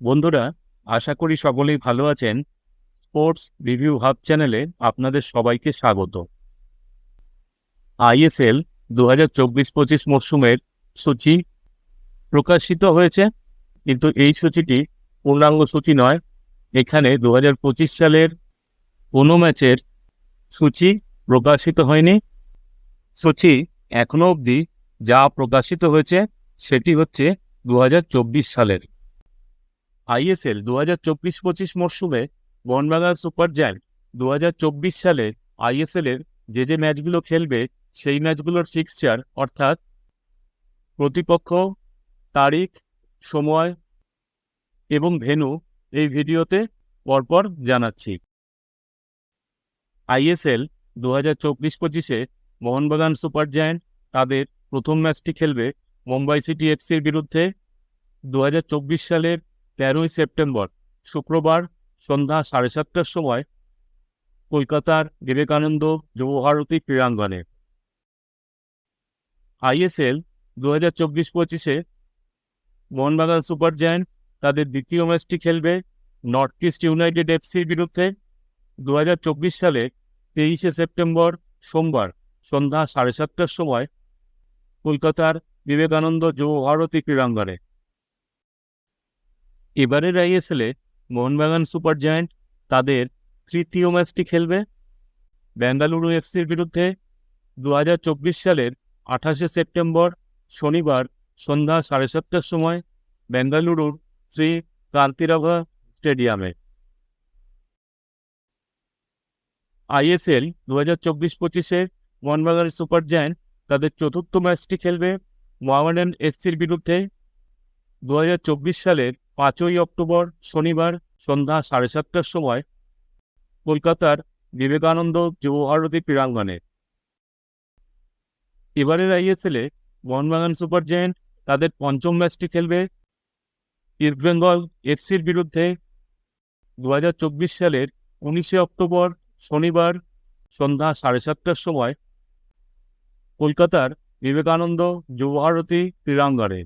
বন্ধুরা, আশা করি সকলেই ভালো আছেন। স্পোর্টস রিভিউ হাব চ্যানেলে আপনাদের সবাইকে স্বাগত। আইএসএল দু হাজার চব্বিশ পঁচিশ মরশুমের সূচি প্রকাশিত হয়েছে, কিন্তু এই সূচিটি পূর্ণাঙ্গ সূচি নয়। এখানে দু হাজার পঁচিশ সালের কোনো ম্যাচের সূচি প্রকাশিত হয়নি। সূচি এখনও অবধি যা প্রকাশিত হয়েছে, সেটি হচ্ছে দু হাজার চব্বিশ সালের। আইএসএল দু হাজার চব্বিশ পঁচিশ মরশুমে মোহনবাগান সুপার জায়ান্ট দু হাজার চব্বিশ সালে আইএসএল এর যে যে ম্যাচগুলো খেলবে, সেই ম্যাচগুলোর ফিক্সচার অর্থাৎ প্রতিপক্ষ, তারিখ, সময় এবং ভেন্যু এই ভিডিওতে পরপর জানাচ্ছি। আইএসএল দু হাজার চব্বিশ পঁচিশে মোহনবাগান সুপার জায়ান্ট তাদের প্রথম ম্যাচটি খেলবে মুম্বাই সিটি এফসির বিরুদ্ধে। দু হাজার চব্বিশ সালের তেরোই সেপ্টেম্বর, শুক্রবার সন্ধ্যা সাড়ে সাতটার সময় কলকাতার বিবেকানন্দ যুবভারতী ক্রীড়াঙ্গনে। আইএসএল দু হাজার চব্বিশ পঁচিশে মোহনবাগান সুপার জায়ান্ট তাদের দ্বিতীয় ম্যাচটি খেলবে নর্থ ইস্ট ইউনাইটেড এফসির বিরুদ্ধে দু হাজার চব্বিশ সালে তেইশে সেপ্টেম্বর সোমবার সন্ধ্যা সাড়ে সাতটার সময় কলকাতার বিবেকানন্দ যুবভারতী ক্রীড়াঙ্গনে। এবারের আইএসএলে মোহনবাগান সুপার জায়ান্ট তাদের তৃতীয় ম্যাচটি খেলবে। বেঙ্গালুরু এফসির বিরুদ্ধে দু হাজার চব্বিশ সালের আঠাশে সেপ্টেম্বর শনিবার সন্ধ্যা সাড়ে সাতটার সময় বেঙ্গালুরুর শ্রী কান্তিরাভা স্টেডিয়ামে। আইএসএল দু হাজার চব্বিশ পঁচিশে মোহনবাগান সুপার জায়ান্ট তাদের চতুর্থ ম্যাচটি খেলবে মোহামেডান এফসির বিরুদ্ধে। দু হাজার চব্বিশ সালের পাঁচই অক্টোবর শনিবার সন্ধ্যা সাড়ে সাতটার সময় কলকাতার বিবেকানন্দ যুবভারতী ক্রীড়াঙ্গনে। এবারের আইএসএলে মোহনবাগান সুপার জায়েন্ট তাদের পঞ্চম ম্যাচটি খেলবে। ইস্টবেঙ্গল এফসির বিরুদ্ধে দু হাজার চব্বিশ সালের উনিশে অক্টোবর শনিবার সন্ধ্যা সাড়ে সাতটার সময় কলকাতার বিবেকানন্দ যুবভারতী ক্রীড়াঙ্গনে।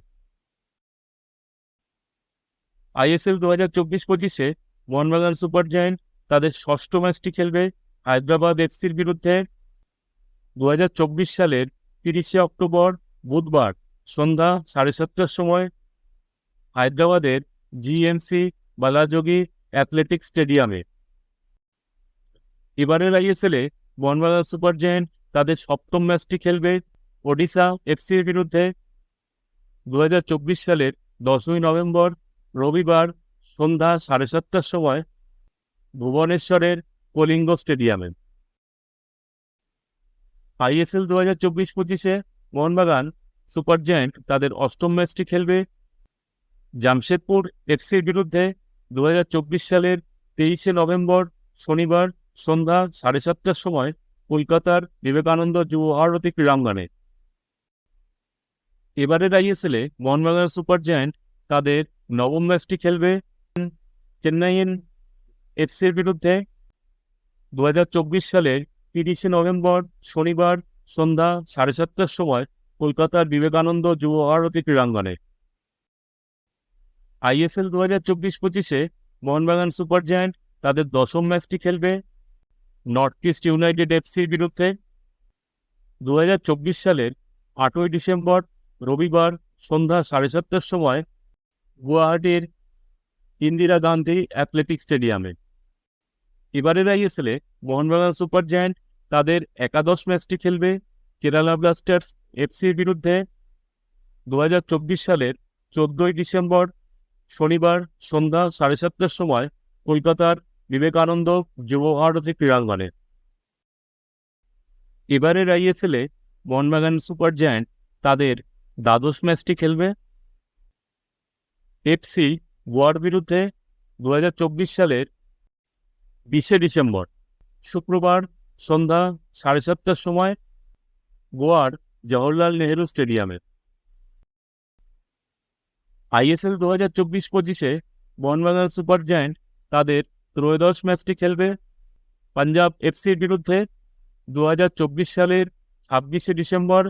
আইএসএল দু হাজার চব্বিশ পঁচিশে মোহনবাগান সুপার জায়েন্ট তাদের ষষ্ঠ ম্যাচটি খেলবে হায়দ্রাবাদ এফসির বিরুদ্ধে। দু হাজার চব্বিশ সালের তিরিশে অক্টোবর বুধবার সন্ধ্যা সাড়ে সাতটার সময় হায়দ্রাবাদের জিএমসি বালাযোগী অ্যাথলেটিক স্টেডিয়ামে। এবারের আইএসএলে মোহনবাগান সুপার জায়েন্ট তাদের সপ্তম ম্যাচটি খেলবে ওডিশা এফসির বিরুদ্ধে। দু হাজার চব্বিশ সালের দশই নভেম্বর রবিবার সন্ধ্যা সাড়ে সাতটার সময় ভুবনেশ্বরের কলিঙ্গ স্টেডিয়ামে। আইএসএল দু হাজার চব্বিশ পঁচিশে মোহনবাগান সুপার জায়েন্ট তাদের অষ্টম ম্যাচটি খেলবে। জামশেদপুর এফসির বিরুদ্ধে দু হাজার চব্বিশ সালের তেইশে নভেম্বর শনিবার সন্ধ্যা সাড়ে সাতটার সময় কলকাতার বিবেকানন্দ যুব যুবভারতী ক্রীড়াঙ্গনে। এবারের আইএসএলে মোহনবাগান সুপার জায়েন্ট তাদের নবম ম্যাচটি খেলবে চেন্নাইয়ের এফসির বিরুদ্ধে দু হাজার চব্বিশ সালের তিরিশে নভেম্বর শনিবার সন্ধ্যা সাড়ে সাতটার সময় কলকাতার বিবেকানন্দ যুবভারতী ক্রীড়াঙ্গনে। আইএসএল দু হাজার চব্বিশ পঁচিশে মোহনবাগান সুপার জায়ান্ট তাদের দশম ম্যাচটি খেলবে নর্থ ইস্ট ইউনাইটেড এফসির বিরুদ্ধে। দু হাজার চব্বিশ সালের আটই ডিসেম্বর রবিবার সন্ধ্যা সাড়ে সাতটার সময় গুয়াহাটির ইন্দিরা গান্ধী অ্যাথলেটিক স্টেডিয়ামে। এবারের আইএসএলে মোহনবাগান সুপার জায়ান্ট তাদের একাদশ ম্যাচটি খেলবে কেরালা ব্লাস্টার্স এফসির বিরুদ্ধে। দু হাজার চব্বিশ সালের চোদ্দই ডিসেম্বর শনিবার সন্ধ্যা সাড়ে সাতটার সময় কলকাতার বিবেকানন্দ যুবভারতী ক্রীড়াঙ্গনে। এবারের আইএসএলে মোহনবাগান সুপার জায়ান্ট তাদের দ্বাদশ ম্যাচটি খেলবে। এফসি গোয়ার বিরুদ্ধে দু হাজার চব্বিশ সালের বিশে ডিসেম্বর, শুক্রবার সন্ধ্যা সাড়ে সাতটার সময় গোয়ার জওহরলাল নেহেরু স্টেডিয়ামে। আইএসএল দু হাজার চব্বিশ পঁচিশে মোহনবাগান সুপার জায়েন্ট তাদের ত্রয়োদশ ম্যাচটি খেলবে। পাঞ্জাব এফসির বিরুদ্ধে দু হাজার চব্বিশ সালের ছাব্বিশে ডিসেম্বর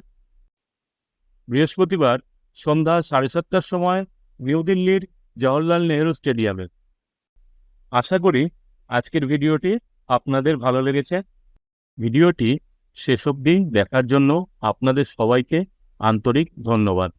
বৃহস্পতিবার সন্ধ্যা সাড়ে সাতটার সময় নিউ দিল্লির জওহরলাল নেহরু স্টেডিয়ামে। আশা করি আজকের ভিডিওটি আপনাদের ভালো লেগেছে। ভিডিওটি শেষ অবধি দেখার জন্য আপনাদের সবাইকে আন্তরিক ধন্যবাদ।